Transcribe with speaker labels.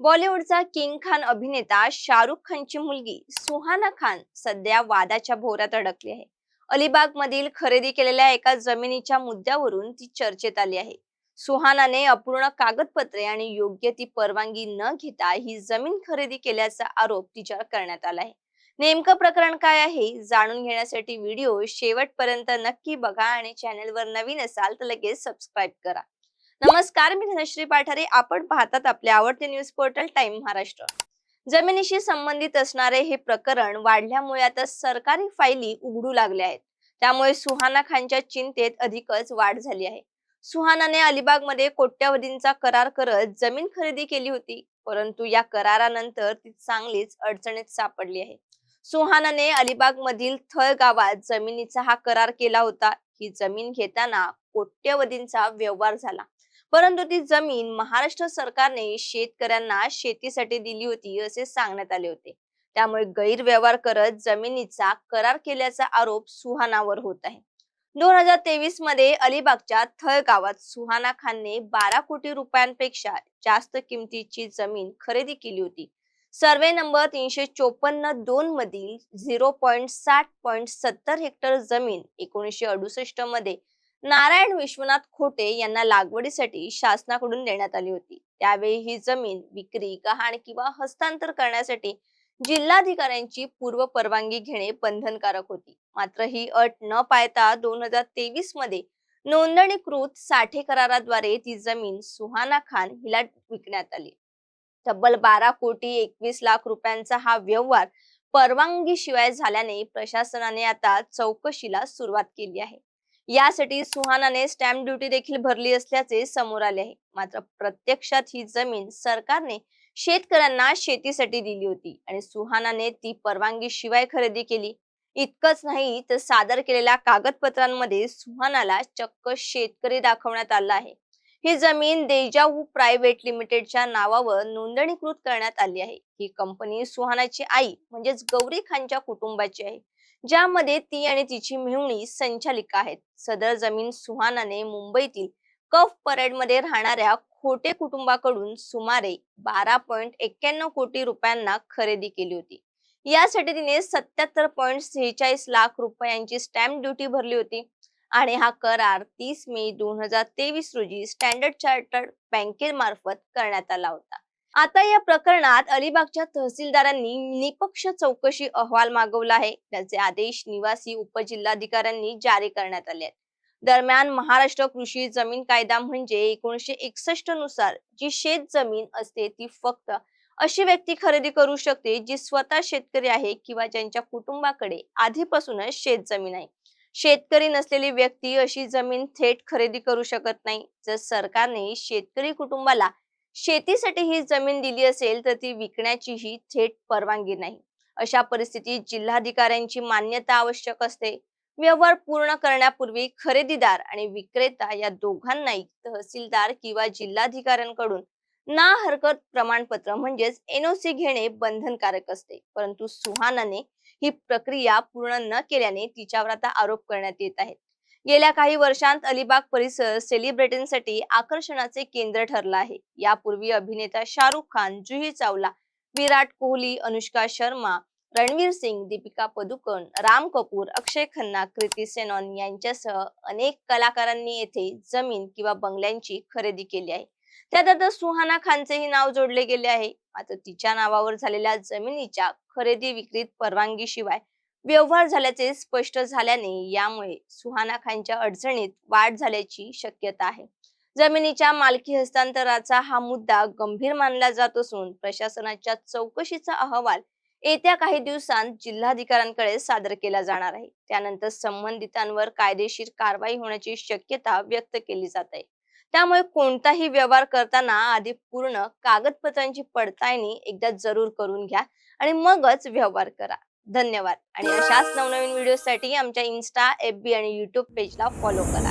Speaker 1: बॉलिवूडचा king Khan अभिनेता शाहरुख खानची मुलगी सुहाना खान सध्या वादाच्या भोवऱ्यात अडकली आहे. अलिबाग मधील खरेदी केलेल्या एका जमिनीच्या मुद्द्यावरून ती चर्चेत आली आहे. सुहानाने अपूर्ण कागदपत्रे आणि योग्य ती परवानगी न घेता ही जमीन खरेदी केल्याचा आरोप तिच्यावर करण्यात आला आहे. नेमकं प्रकरण काय आहे जाणून घेण्यासाठी व्हिडिओ शेवटपर्यंत नक्की बघा आणि चॅनलवर नवीन असाल तर लगेच सबस्क्राईब करा. नमस्कार मी धनश्री पाठारे. आपण पाहतात आपले आवडते न्यूज पोर्टल टाइम महाराष्ट्र. जमिनीशी संबंधित असणारे हे प्रकरण वाढल्यामुळे आता सरकारी फायली उघडू लागल्या आहेत. त्यामुळे सुहाना खानच्या चिंतेत अधिकच वाढ झाली आहे. सुहानाने अलिबागमध्ये कोट्यावधींचा करार करत जमीन खरेदी केली होती परंतु या करारानंतर ती चांगलीच अडचणीत सापडली आहे. सुहानाने अलिबाग मधील थळ गावात जमिनीचा हा करार केला होता. ही जमीन घेताना कोट्यवधींचा व्यवहार झाला. परंतु ती जमीन महाराष्ट्र सरकारने शेतकऱ्यांना शेतीसाठी दिली होती असे सांगण्यात आले होते. त्यामुळे गैरव्यवहार करत जमिनीचा करार केल्याचा आरोप सुहानावर होत आहे. दोन हजार तेवीसमध्ये अलिबागच्या थळ गावात सुहाना खानने बारा कोटी रुपयांपेक्षा जास्त किमतीची जमीन खरेदी केली होती. सर्वे नंबर तीनशे चोपन्न दोन मधील झिरो पॉईंट साठ पॉईंट सत्तर हेक्टर जमीन एकोणीसशे अडुसष्टमध्ये नारायण विश्वनाथ खोटे यांना लागवडीसाठी शासनाकडून देण्यात आली होती. त्यावेळी ही जमीन विक्री गहाण किंवा हस्तांतर करण्यासाठी जिल्हाधिकाऱ्यांची पूर्व परवानगी घेणे बंधनकारक होती. मात्र ही अट न पाळता दोन हजार तेवीसमध्ये नोंदणीकृत साठे कराराद्वारे ती जमीन सुहाना खान हिला विकण्यात आली. तब्बल बारा कोटी एकवीस लाख रुपयांचा हा व्यवहार परवानगी शिवाय झाल्याने प्रशासनाने आता चौकशीला सुरुवात केली आहे. यासाठी सुहानाने स्टॅम्प ड्युटी देखील भरली असल्याचे समोर आले आहे. मात्र प्रत्यक्षात ही जमीन सरकारने शेतकऱ्यांना शेतीसाठी दिली होती आणि सुहानाने ती परवानगी शिवाय खरेदी केली. इतकंच नाही तर सादर केलेल्या कागदपत्रांमध्ये सुहानाला चक्क शेतकरी दाखवण्यात आला आहे. ही जमीन देजाऊ प्रायव्हेट लिमिटेडच्या नावावर नोंदणीकृत करण्यात आली आहे. ही कंपनी सुहानाची आई म्हणजेच गौरी खानच्या कुटुंबाची आहे. ज्यामध्ये ती आणि तिची मेहुणी संचालिका आहेत. सदर जमीन सुहानाने मुंबईतील कफ परेडमध्ये राहणाऱ्या खोटे कुटुंबाकडून सुमारे बारा पॉईंट एक्क्याण्णव कोटी रुपयांना खरेदी केली होती. यासाठी तिने सत्याहत्तर पॉईंट सेहेचाळीस लाख रुपयांची स्टॅम्प ड्युटी भरली होती आणि हा करार तीस मे दोन हजार तेवीस रोजी स्टँडर्ड चार्टर्ड बँकेमार्फत करण्यात आला होता. आता या प्रकरणात अलिबागच्या तहसीलदारांनी निपक्ष चौकशी अहवाल मागवला आहे. त्याचे आदेश निवासी उपजिल्हाधिकाऱ्यांनी जारी करण्यात आले आहेत. दरम्यान महाराष्ट्र कृषी जमीन कायदा म्हणजे एकोणीशे एकसष्टनुसार जी शेत जमीन असते ती फक्त अशी व्यक्ती खरेदी करू शकते जी स्वतः शेतकरी आहे किंवा ज्यांच्या कुटुंबाकडे आधीपासूनच शेत जमीन आहे. शेतकरी नसलेली व्यक्ती अशी जमीन थेट खरेदी करू शकत नाही. जर सरकारने शेतकरी कुटुंबाला शेतीसाठी ही जमीन दिली असेल तर ती विकण्याचीही थेट परवानगी नाही. अशा परिस्थितीत जिल्हाधिकाऱ्यांची मान्यता आवश्यक असते. व्यवहार पूर्ण करण्यापूर्वी खरेदीदार आणि विक्रेता या दोघांनाही तहसीलदार किंवा जिल्हाधिकाऱ्यांकडून ना हरकत प्रमाणपत्र म्हणजेच एनओसी घेणे बंधनकारक असते. परंतु सुहानाने ही प्रक्रिया पूर्ण न केल्याने तिच्यावर आता आरोप करण्यात येत आहेत. गेल्या काही वर्षांत अलिबाग परिसर सेलिब्रिटींसाठी आकर्षणाचे केंद्र ठरला आहे. यापूर्वी अभिनेता शाहरुख खान जुही चावला विराट कोहली अनुष्का शर्मा रणवीर सिंग दीपिका पदुकोण राम कपूर अक्षय खन्ना कृती सेनॉन यांच्यासह अनेक कलाकारांनी येथे जमीन किंवा बंगल्यांची खरेदी केली आहे. त्यात आता सुहाना खानचेही नाव जोडले गेले आहे. मात्र तिच्या नावावर झालेल्या जमिनीच्या खरेदी विक्रीत परवानगी शिवाय व्यवहार झाल्याचे स्पष्ट झाल्याने यामुळे सुहाना खानच्या अडचणीत वाढ झाल्याची शक्यता आहे. जमिनीच्या मालकी हस्तांतराचा हा मुद्दा गंभीर मानला जात असून प्रशासनाच्या चौकशीचा अहवाल येत्या काही दिवसांत जिल्हाधिकाऱ्यांकडे सादर केला जाणार आहे. त्यानंतर संबंधितांवर कायदेशीर कारवाई होण्याची शक्यता व्यक्त केली जात आहे. त्यामुळे कोणताही व्यवहार करताना आधी पूर्ण कागदपत्रांची पडताळणी एकदा जरूर करून घ्या आणि मगच व्यवहार करा. धन्यवाद. आणि अशाच नवनवीन व्हिडिओसाठी आमच्या इन्स्टा एफ बी आणि युट्यूब पेजला फॉलो करा.